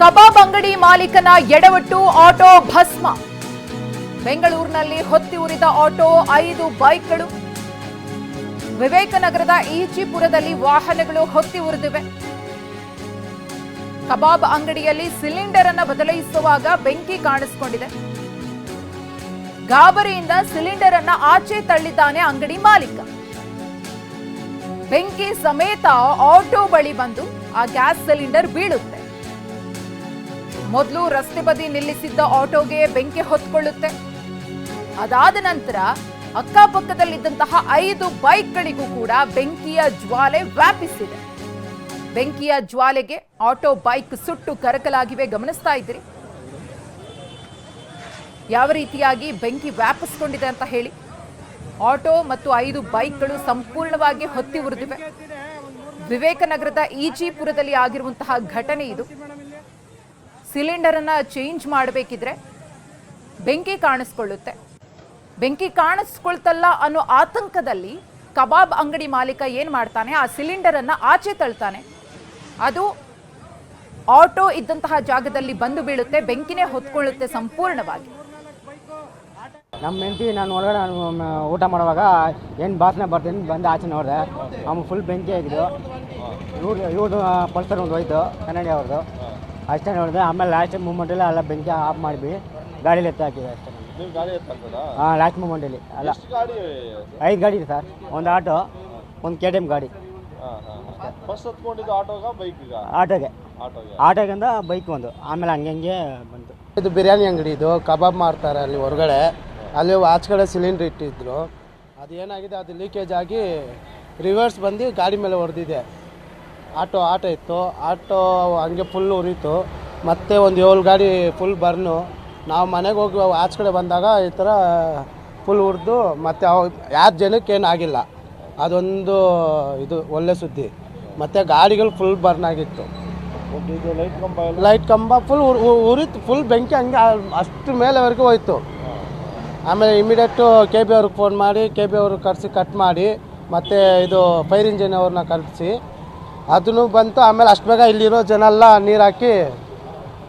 ಕಬಾಬ್ ಅಂಗಡಿ ಮಾಲೀಕನ ಎಡವಟ್ಟು ಆಟೋ ಭಸ್ಮ. ಬೆಂಗಳೂರಿನಲ್ಲಿ ಹೊತ್ತಿ ಉರಿದ ಆಟೋ ಐದು ಬೈಕ್ಗಳು. ವಿವೇಕನಗರದ ಈಜಿಪುರದಲ್ಲಿ ವಾಹನಗಳು ಹೊತ್ತಿ ಉರಿದಿವೆ. ಕಬಾಬ್ ಅಂಗಡಿಯಲ್ಲಿ ಸಿಲಿಂಡರ್ ಅನ್ನು ಬದಲಾಯಿಸುವಾಗ ಬೆಂಕಿ ಕಾಣಿಸಿಕೊಂಡಿದೆ. ಗಾಬರಿಯಿಂದ ಸಿಲಿಂಡರ್ ಅನ್ನ ಆಚೆ ತಳ್ಳಿದ್ದಾನೆ ಅಂಗಡಿ ಮಾಲೀಕ. ಬೆಂಕಿ ಸಮೇತ ಆಟೋ ಬಳಿ ಬಂದು ಆ ಗ್ಯಾಸ್ ಸಿಲಿಂಡರ್ ಬೀಳುತ್ತೆ. ಮೊದಲು ರಸ್ತೆ ಬದಿ ನಿಲ್ಲಿಸಿದ್ದ ಆಟೋಗೆ ಬೆಂಕಿ ಹೊತ್ಕೊಳ್ಳುತ್ತೆ. ಅದಾದ ನಂತರ ಅಕ್ಕಪಕ್ಕದಲ್ಲಿದ್ದಂತಹ ಐದು ಬೈಕ್ಗಳಿಗೂ ಕೂಡ ಬೆಂಕಿಯ ಜ್ವಾಲೆ ವ್ಯಾಪಿಸಿದೆ. ಬೆಂಕಿಯ ಜ್ವಾಲೆಗೆ ಆಟೋ ಬೈಕ್ ಸುಟ್ಟು ಕರಕಲಾಗಿವೆ, ಗಮನಿಸ್ತಾ ಇದ್ರಿ ಯಾವ ರೀತಿಯಾಗಿ ಬೆಂಕಿ ವ್ಯಾಪಿಸ್ಕೊಂಡಿದೆ ಅಂತ ಹೇಳಿ. ಆಟೋ ಮತ್ತು ಐದು ಬೈಕ್ಗಳು ಸಂಪೂರ್ಣವಾಗಿ ಹೊತ್ತಿ ಉರಿದಿವೆ. ವಿವೇಕನಗರದ ಈಜಿಪುರದಲ್ಲಿ ಆಗಿರುವಂತಹ ಘಟನೆ ಇದು. ಸಿಲಿಂಡರ್ ಅನ್ನ ಚೇಂಜ್ ಮಾಡಬೇಕಿದ್ರೆ ಬೆಂಕಿ ಕಾಣಿಸ್ಕೊಳ್ಳುತ್ತೆ. ಬೆಂಕಿ ಕಾಣಿಸ್ಕೊಳ್ತಲ್ಲ ಅನ್ನೋ ಆತಂಕದಲ್ಲಿ ಕಬಾಬ್ ಅಂಗಡಿ ಮಾಲೀಕ ಏನು ಮಾಡ್ತಾನೆ? ಆ ಸಿಲಿಂಡರನ್ನು ಆಚೆ ತಳ್ತಾನೆ. ಅದು ಆಟೋ ಇದ್ದಂತಹ ಜಾಗದಲ್ಲಿ ಬಂದು ಬೀಳುತ್ತೆ, ಬೆಂಕಿನೇ ಹೊತ್ಕೊಳ್ಳುತ್ತೆ ಸಂಪೂರ್ಣವಾಗಿ. ನಮ್ಮ ಹೆಂಡತಿ ನಾನು ಒಳಗಡೆ ಊಟ ಮಾಡುವಾಗ ಏನು ಬಾಸನೆ ಬರ್ತೀನಿ ಬಂದು ಆಚೆ ನೋಡಿದೆ. ಅವ್ನು ಫುಲ್ ಬೆಂಕಿ ಆಗಿದ್ದು. ಇವ್ರದ್ದು ಇವ್ರದ್ದು ಪಲ್ಸರ್ ಒಂದು ಹೋಯ್ತು, ಕನ್ನಡಿ ಅವ್ರದ್ದು. ಅಷ್ಟೇ ನೋಡಿದೆ ಆಮೇಲೆ ಲಾಸ್ಟ್ ಮೂಮೆಂಟಲ್ಲಿ ಎಲ್ಲ ಬೆಂಕಿ ಆಫ್ ಮಾಡಿ ಗಾಡೀಲಿ ಎತ್ತ ಹಾಕಿದೆ ಅಷ್ಟೇ. ನೀವು ಗಾಡಿ ಹಾಂ ಲಾಸ್ಟ್ ಮೂಮೆಂಟಲ್ಲಿ ಅಲ್ಲ. ಎಷ್ಟು ಗಾಡಿ? ಐದು ಗಾಡಿ ಇದೆ ಸರ್ ಒಂದು ಆಟೋ ಒಂದು ಕೆ ಟಿ ಎಂ ಗಾಡಿ. ಹಾಂ ಹಾಂ ಫಸ್ಟ್ ಹತ್ಕೊಂಡಿದ್ದು ಆಟೋಗ ಬೈಕ್ಗ ಆಟೋಗೆ ಆಟೋಗೆ ಆಟೋಗಿಂದ ಬೈಕ್ ಒಂದು. ಆಮೇಲೆ ಹಂಗೆ ಹಂಗೆ ಬಂತು. ಇದು ಬಿರಿಯಾನಿ ಅಂಗಡಿ ಇದು. ಕಬಾಬ್ ಮಾಡ್ತಾರೆ ಅಲ್ಲಿ ಹೊರಗಡೆ. ಅಲ್ಲಿ ಆಚೆಗಡೆ ಸಿಲಿಂಡ್ರ್ ಇಟ್ಟಿದ್ರು. ಅದು ಏನಾಗಿದೆ ಅದು ಲೀಕೇಜ್ ಆಗಿ ರಿವರ್ಸ್ ಬಂದು ಗಾಡಿ ಮೇಲೆ ಹೊಡೆದಿದೆ ಆಟೋ ಆಟೋ ಇತ್ತು. ಆಟೋ ಹಂಗೆ ಫುಲ್ ಉರಿತು. ಮತ್ತೆ ಒಂದು ಏಳು ಗಾಡಿ ಫುಲ್ ಬರ್ನು. ನಾವು ಮನೆಗೆ ಹೋಗಿ ಆಚೆಗಡೆ ಬಂದಾಗ ಈ ಥರ ಫುಲ್ ಉರಿದು, ಮತ್ತು ಅವ್ ಯಾರ ಜನಕ್ಕೆ ಆಗಿಲ್ಲ. ಅದೊಂದು ಇದು, ಒಳ್ಳೆ ಸುದ್ದಿ. ಮತ್ತು ಗಾಡಿಗಳು ಫುಲ್ ಬರ್ನ್ ಆಗಿತ್ತು. ಲೈಟ್ ಕಂಬ ಫುಲ್ ಉರಿತು. ಫುಲ್ ಬೆಂಕಿ ಹಂಗೆ ಅಷ್ಟು ಮೇಲೆವರೆಗೂ ಹೋಯ್ತು. ಆಮೇಲೆ ಇಮಿಡಿಯೇಟು ಕೆ ಬಿ ಅವ್ರಿಗೆ ಫೋನ್ ಮಾಡಿ ಕೆ ಬಿ ಅವ್ರಿಗೆ ಕರೆಸಿ ಕಟ್ ಮಾಡಿ, ಮತ್ತು ಇದು ಫೈರ್ ಇಂಜಿನ್ ಅವ್ರನ್ನ ಕರೆಸಿ. ಅದನ್ನು ಬಂತು, ಆಮೇಲೆ ಅಷ್ಟು ಬೇಗ ಇಲ್ಲಿರೋ ಜನ ಎಲ್ಲ ನೀರು ಹಾಕಿ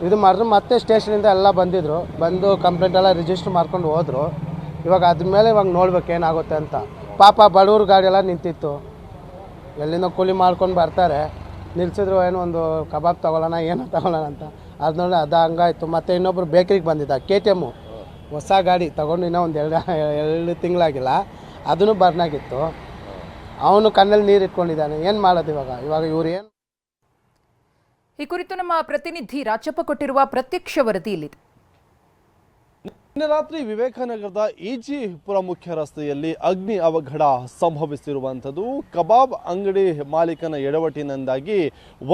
ಇದು ಮಾಡಿದ್ರು. ಮತ್ತೆ ಸ್ಟೇಷನಿಂದ ಎಲ್ಲ ಬಂದಿದ್ರು. ಬಂದು ಕಂಪ್ಲೇಂಟ್ ಎಲ್ಲ ರಿಜಿಸ್ಟರ್ ಮಾಡ್ಕೊಂಡು ಹೋದರು. ಇವಾಗ ಅದ್ರ ಮೇಲೆ ಇವಾಗ ನೋಡ್ಬೇಕು ಏನಾಗುತ್ತೆ ಅಂತ. ಪಾಪ ಬಡವ್ರ ಗಾಡಿ ಎಲ್ಲ ನಿಂತಿತ್ತು. ಎಲ್ಲಿಂದ ಕೂಲಿ ಮಾಡ್ಕೊಂಡು ಬರ್ತಾರೆ. ನಿಲ್ಸಿದ್ರು ಏನೋ ಒಂದು ಕಬಾಬ್ ತಗೊಳ್ಳೋಣ, ಏನೋ ತಗೊಳ್ಳೋಣ ಅಂತ. ಅದು ನೋಡಿ ಅದು ಹಂಗಾಯ್ತು. ಮತ್ತು ಇನ್ನೊಬ್ರು ಬೇಕ್ರಿಗೆ ಬಂದಿದ್ದ ಕೆ ಟಿ ಎಮ್ಮು ಹೊಸ ಗಾಡಿ ತಗೊಂಡು ಇನ್ನೂ ಒಂದು ಎರಡು ಎರಡು ತಿಂಗಳಾಗಿಲ್ಲ. ಅದನ್ನು ಬರ್ನಾಗಿತ್ತು. ಅವನು ಕಣ್ಣಲ್ಲಿ ನೀರು ಇಟ್ಕೊಂಡಿದ್ದಾನೆ. ಏನು ಮಾಡೋದು ಇವಾಗ? ಇವಾಗ ಇವ್ರು ಏನು ಈ ಕುರಿತು ನಮ್ಮ ಪ್ರತಿನಿಧಿ ರಾಜಪ್ಪ ಕೊಟ್ಟಿರುವ ಪ್ರತ್ಯಕ್ಷ ವರದಿ ಇಲ್ಲಿದೆ ನಿನ್ನೆ ರಾತ್ರಿ ವಿವೇಕಾನಗರದ ಈಜಿಪುರ ಮುಖ್ಯ ರಸ್ತೆಯಲ್ಲಿ ಅಗ್ನಿ ಅವಘಡ ಸಂಭವಿಸಿರುವಂಥದ್ದು. ಕಬಾಬ್ ಅಂಗಡಿ ಮಾಲೀಕನ ಎಡವಟ್ಟಿನಿಂದಾಗಿ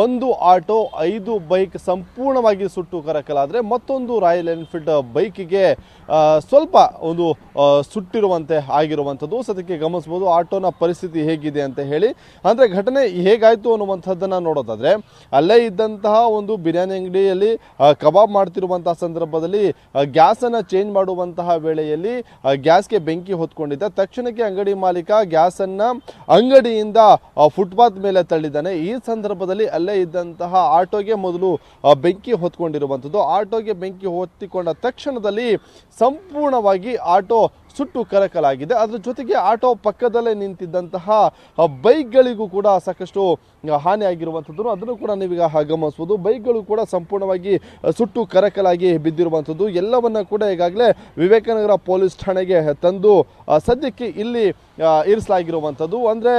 ಒಂದು ಆಟೋ, ಐದು ಬೈಕ್ ಸಂಪೂರ್ಣವಾಗಿ ಸುಟ್ಟು ಕರಕಲಾದರೆ ಮತ್ತೊಂದು ರಾಯಲ್ ಎನ್ಫೀಲ್ಡ್ ಬೈಕಿಗೆ ಸ್ವಲ್ಪ ಒಂದು ಸುಟ್ಟಿರುವಂತೆ ಆಗಿರುವಂಥದ್ದು. ಸದ್ಯಕ್ಕೆ ಗಮನಿಸ್ಬೋದು ಆಟೋನ ಪರಿಸ್ಥಿತಿ ಹೇಗಿದೆ ಅಂತ ಹೇಳಿ. ಅಂದರೆ ಘಟನೆ ಹೇಗಾಯಿತು ಅನ್ನುವಂಥದ್ದನ್ನು ನೋಡೋದಾದರೆ, ಅಲ್ಲೇ ಇದ್ದಂತಹ ಒಂದು ಬಿರಿಯಾನಿ ಅಂಗಡಿಯಲ್ಲಿ ಕಬಾಬ್ ಮಾಡ್ತಿರುವಂತಹ ಸಂದರ್ಭದಲ್ಲಿ ಗ್ಯಾಸನ್ನು ಚೇಂಜ್ ಮಾಡುವಂತಹ ವೇಳೆಯಲ್ಲಿ ಗ್ಯಾಸ್ಗೆ ಬೆಂಕಿ ಹೊತ್ಕೊಂಡಿದ್ದ. ತಕ್ಷಣಕ್ಕೆ ಅಂಗಡಿ ಮಾಲೀಕ ಗ್ಯಾಸನ್ನು ಅಂಗಡಿಯಿಂದ ಫುಟ್ಪಾತ್ ಮೇಲೆ ತಳ್ಳಿದ್ದಾನೆ. ಈ ಸಂದರ್ಭದಲ್ಲಿ ಅಲ್ಲೇ ಇದ್ದಂತಹ ಆಟೋಗೆ ಮೊದಲು ಬೆಂಕಿ ಹೊತ್ಕೊಂಡಿರುವಂಥದ್ದು. ಆಟೋಗೆ ಬೆಂಕಿ ಹೊತ್ತಿಕೊಂಡ ತಕ್ಷಣದಲ್ಲಿ ಸಂಪೂರ್ಣವಾಗಿ ಆಟೋ ಸುಟ್ಟು ಕರಕಲಾಗಿದೆ. ಅದರ ಜೊತೆಗೆ ಆಟೋ ಪಕ್ಕದಲ್ಲೇ ನಿಂತಿದ್ದಂತಹ ಬೈಕ್ಗಳಿಗೂ ಕೂಡ ಸಾಕಷ್ಟು ಹಾನಿಯಾಗಿರುವಂಥದ್ದು. ಅದನ್ನು ಕೂಡ ನೀವೀಗ ಗಮನಿಸ್ಬೋದು ಬೈಕ್ಗಳು ಕೂಡ ಸಂಪೂರ್ಣವಾಗಿ ಸುಟ್ಟು ಕರಕಲಾಗಿ ಬಿದ್ದಿರುವಂಥದ್ದು. ಎಲ್ಲವನ್ನ ಕೂಡ ಈಗಾಗಲೇ ವಿವೇಕನಗರ ಪೊಲೀಸ್ ಠಾಣೆಗೆ ತಂದು ಸದ್ಯಕ್ಕೆ ಇಲ್ಲಿ ಇರಿಸಲಾಗಿರುವಂಥದ್ದು. ಅಂದರೆ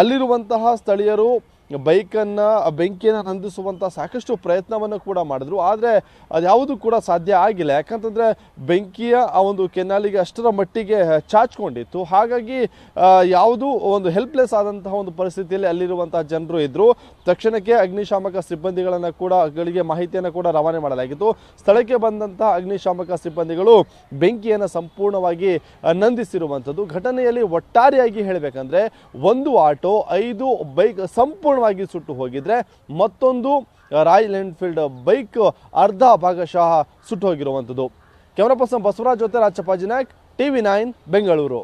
ಅಲ್ಲಿರುವಂತಹ ಸ್ಥಳೀಯರು ಬೈಕನ್ನು ಬೆಂಕಿಯನ್ನು ನಂದಿಸುವಂಥ ಸಾಕಷ್ಟು ಪ್ರಯತ್ನವನ್ನು ಕೂಡ ಮಾಡಿದ್ರು. ಆದರೆ ಅದ್ಯಾವುದು ಕೂಡ ಸಾಧ್ಯ ಆಗಿಲ್ಲ. ಯಾಕಂತಂದರೆ ಬೆಂಕಿಯ ಆ ಒಂದು ಕೆನಾಲಿಗೆ ಅಷ್ಟರ ಮಟ್ಟಿಗೆ ಚಾಚ್ಕೊಂಡಿತ್ತು. ಹಾಗಾಗಿ ಯಾವುದು ಒಂದು ಹೆಲ್ಪ್ಲೆಸ್ ಆದಂತಹ ಒಂದು ಪರಿಸ್ಥಿತಿಯಲ್ಲಿ ಅಲ್ಲಿರುವಂಥ ಜನರು ಇದ್ದರು ತಕ್ಷಣಕ್ಕೆ ಅಗ್ನಿಶಾಮಕ ಸಿಬ್ಬಂದಿಗಳನ್ನು ಕೂಡ ಗಳಿಗೆ ಮಾಹಿತಿಯನ್ನು ಕೂಡ ರವಾನೆ ಮಾಡಲಾಗಿತ್ತು. ಸ್ಥಳಕ್ಕೆ ಬಂದಂತಹ ಅಗ್ನಿಶಾಮಕ ಸಿಬ್ಬಂದಿಗಳು ಬೆಂಕಿಯನ್ನು ಸಂಪೂರ್ಣವಾಗಿ ನಂದಿಸಿರುವಂಥದ್ದು. ಘಟನೆಯಲ್ಲಿ ಒಟ್ಟಾರೆಯಾಗಿ ಹೇಳಬೇಕಂದ್ರೆ, ಒಂದು ಆಟೋ, ಐದು ಬೈಕ್ ಸಂಪೂರ್ಣವಾಗಿ ಸುಟ್ಟು ಹೋಗಿದ್ರೆ ಮತ್ತೊಂದು ರಾಯಲ್ ಎನ್ಫೀಲ್ಡ್ ಬೈಕ್ ಅರ್ಧ ಭಾಗಶಃ ಸುಟ್ಟು ಹೋಗಿರುವಂಥದ್ದು. ಪರ್ಸನ್ ಬಸವರಾಜ್ ಜೊತೆ ರಾಜಪ್ಪಾಜಿ ನಾಯ್ಕ್ ಟಿವಿ ನೈನ್, ಬೆಂಗಳೂರು.